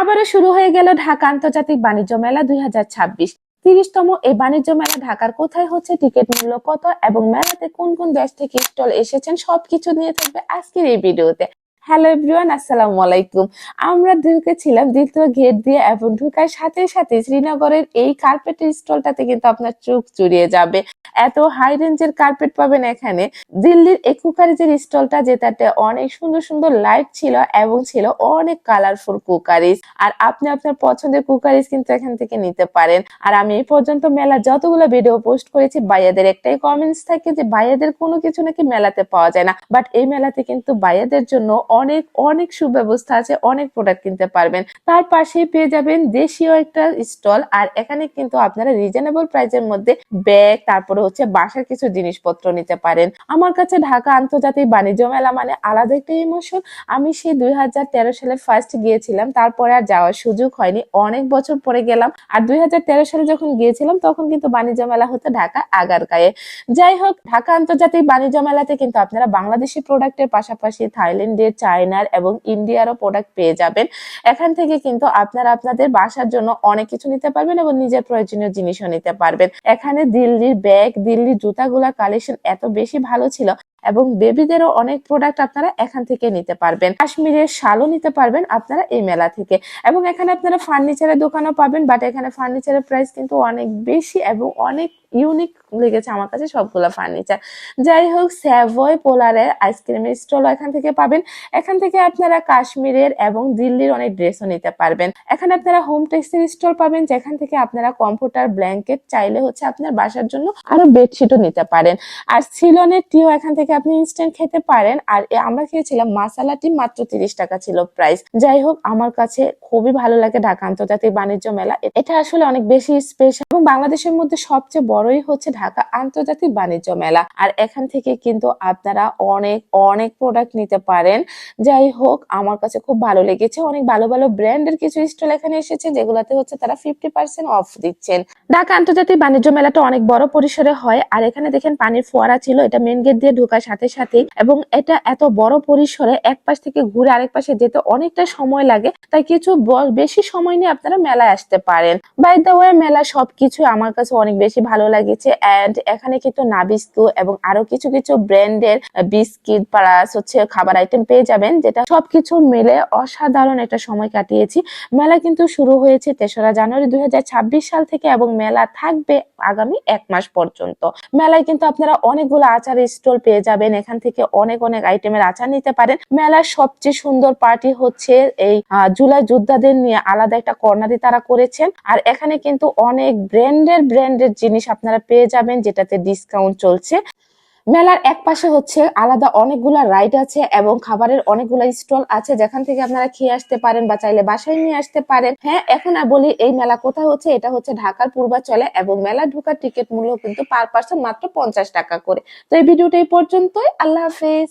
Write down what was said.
আবারও শুরু হয়ে গেল ঢাকা আন্তর্জাতিক বাণিজ্য মেলা দুই হাজার ছাব্বিশ। তিরিশতম এই বাণিজ্য মেলা ঢাকার কোথায় হচ্ছে, টিকিট মূল্য কত এবং মেলাতে কোন কোন দেশ থেকে স্টল এসেছেন, সবকিছু নিয়ে থাকবে আজকের এই ভিডিওতে। হ্যালো এভরিওয়ান, আসসালামু আলাইকুম। আমরা ঢুকেছিলাম দ্বিতীয় গেট দিয়ে এবং ঢুকার সাথে সাথে শ্রীনগরের এই কার্পেটের স্টলটাতে কিন্তু আপনার চোখ জুড়িয়ে যাবে। এত হাই রেঞ্জের কার্পেট পাবেন এখানে। দিল্লির একুকারিজের স্টলটা যেটাতে অনেক সুন্দর সুন্দর লাইট ছিল এবং ছিল অনেক কালারফুল কুকারিজ আর আপনি আপনার পছন্দের কুকারিজ কিন্তু এখান থেকে নিতে পারেন। আর আমি এই পর্যন্ত মেলা যতগুলো ভিডিও পোস্ট করেছি বাইয়াদের একটাই কমেন্টস থাকে যে বাইয়াদের কোনো কিছু নাকি মেলাতে পাওয়া যায় না। বাট এই মেলাতে কিন্তু বাইয়াদের জন্য অনেক অনেক সুব্যবস্থা আছে, অনেক প্রোডাক্ট কিনতে পারবেন। তার পাশে পেয়ে যাবেন দেশীয় একটা স্টল আর এখানে কিন্তু আপনারা রিজনেবল প্রাইসের মধ্যে ব্যাগ তারপরে হচ্ছে বাসার কিছু জিনিসপত্র নিতে পারেন। আমার কাছে ঢাকা আন্তর্জাতিক বাণিজ্য মেলা মানে আলাদা একটা ইমোশন আমি সেই দুই হাজার তেরো সালে ফার্স্ট গিয়েছিলাম, তারপরে আর যাওয়ার সুযোগ হয়নি। অনেক বছর পরে গেলাম, আর দুই হাজার তেরো সালে যখন গিয়েছিলাম, তখন কিন্তু বাণিজ্য মেলা হতো ঢাকা আগারগাঁয়ে। যাই হোক, ঢাকা আন্তর্জাতিক বাণিজ্য মেলাতে কিন্তু আপনারা বাংলাদেশি প্রোডাক্টের পাশাপাশি থাইল্যান্ডের চায়নার এবং ইন্ডিয়ারও প্রোডাক্ট পেয়ে যাবেন। এখান থেকে কিন্তু আপনারা আপনাদের বাসার জন্য অনেক কিছু নিতে পারবেন এবং নিজের প্রয়োজনীয় জিনিসও নিতে পারবেন। এখানে দিল্লির ব্যাগ, দিল্লির জুতাগুলা কালেকশন এত বেশি ভালো ছিল এবং বেবিদেরও অনেক প্রোডাক্ট আপনারা এখান থেকে নিতে পারবেন। কাশ্মীরের শালও নিতে পারবেন আপনারা এই মেলা থেকে। এবং এখানে আপনারা ফার্নিচারের দোকানও পাবেন বাট এখানে ফার্নিচারের প্রাইস কিন্তু অনেক বেশি এবং অনেক ইউনিক লেগেছে আমার কাছে সবগুলো ফার্নিচার যাই হোক স্যাভয় পোলারের আইসক্রিমের স্টলও এখান থেকে পাবেন। এখান থেকে আপনারা কাশ্মীরের এবং দিল্লির অনেক ড্রেসও নিতে পারবেন। এখানে আপনারা হোম টেক্সের স্টল পাবেন, যেখান থেকে আপনারা কম্পিউটার ব্ল্যাঙ্কেট চাইলে হচ্ছে আপনার বাসার জন্য আরও বেডশিটও নিতে পারেন। আর সিলনের টিও এখান থেকে আপনি ইনস্ট্যান্ট খেতে পারেন। আর আমরা খেয়েছিলাম মাসালা টি মাত্র তিরিশ টাকা ছিল প্রাইস যাই হোক আমার কাছে খুবই ভালো লাগে ঢাকা আন্তর্জাতিক বাণিজ্য মেলা। এটা আসলে অনেক বেশি স্পেশাল এবং বাংলাদেশের মধ্যে সবচেয়ে বড়ই হচ্ছে ঢাকা আন্তর্জাতিক বাণিজ্য মেলা। আর এখান থেকে কিন্তু আপনারা অনেক অনেক প্রোডাক্ট নিতে পারেন। যাই হোক, আমার কাছে খুব ভালো লেগেছে। অনেক ভালো ভালো ব্র্যান্ডের কিছু স্টল এখানে এসেছে, যেগুলোতে হচ্ছে তারা ফিফটি পার্সেন্ট অফ দিচ্ছেন। ঢাকা আন্তর্জাতিক বাণিজ্য মেলাটা অনেক বড় পরিসরে হয়। আর এখানে দেখেন পানির ফোয়ারা ছিল, এটা মেন গেট দিয়ে ঢোকার সাথে সাথে এবং এটা এত বড় পরিসরে এক পাশ থেকে ঘুরে আরেক পাশে যেতে অনেকটা সময় লাগে। তাই কিছু বেশি সময় নিয়ে আপনারা মেলায় আসতে পারেন। বাই দ্য ওয়ে মেলা সবকিছু আমার কাছে অনেক বেশি ভালো লাগেছে এন্ড এখানে কিন্তু নাবিস্কু এবং আরও কিছু কিছু ব্র্যান্ডের বিস্কিট, প্লাস হচ্ছে খাবার আইটেম পেয়ে যাবেন, যেটা সবকিছু মিলে অসাধারণ একটা সময় কাটিয়েছি। মেলা কিন্তু শুরু হয়েছে তেসরা জানুয়ারি দুই হাজার ছাব্বিশ সাল থেকে এবং মেলা থাকবে আগামী এক মাস পর্যন্ত। মেলায় কিন্তু আপনারা অনেকগুলো আচার স্টল পেয়ে যাবেন, এখান থেকে অনেক অনেক আইটেমের আচার নিতে পারেন। মেলার সবচেয়ে সুন্দর পার্টি হচ্ছে এই জুলাই যোদ্ধাদের নিয়ে আলাদা একটা কর্নারি তারা করেছেন। আর এখানে কিন্তু অনেক ব্র্যান্ডের ব্র্যান্ডের জিনিস আপনারা পেয়ে যাবেন, যেটাতে ডিসকাউন্ট চলছে। মেলার এক পাশে হচ্ছে আলাদা অনেকগুলা রাইড আছে এবং খাবারের অনেকগুলা স্টল আছে। যেখান থেকে আপনারা খেয়ে আসতে পারেন বা চাইলে বাসায় নিয়ে আসতে পারেন। হ্যাঁ এখন আর বলি, এই মেলা কোথায় হচ্ছে? এটা হচ্ছে ঢাকার পূর্বাচলে এবং মেলা ঢোকার টিকিট মূল্য কিন্তু পার পার্সন মাত্র পঞ্চাশ টাকা করে। তো এই ভিডিওটা এই পর্যন্তই। আল্লাহ হাফেজ।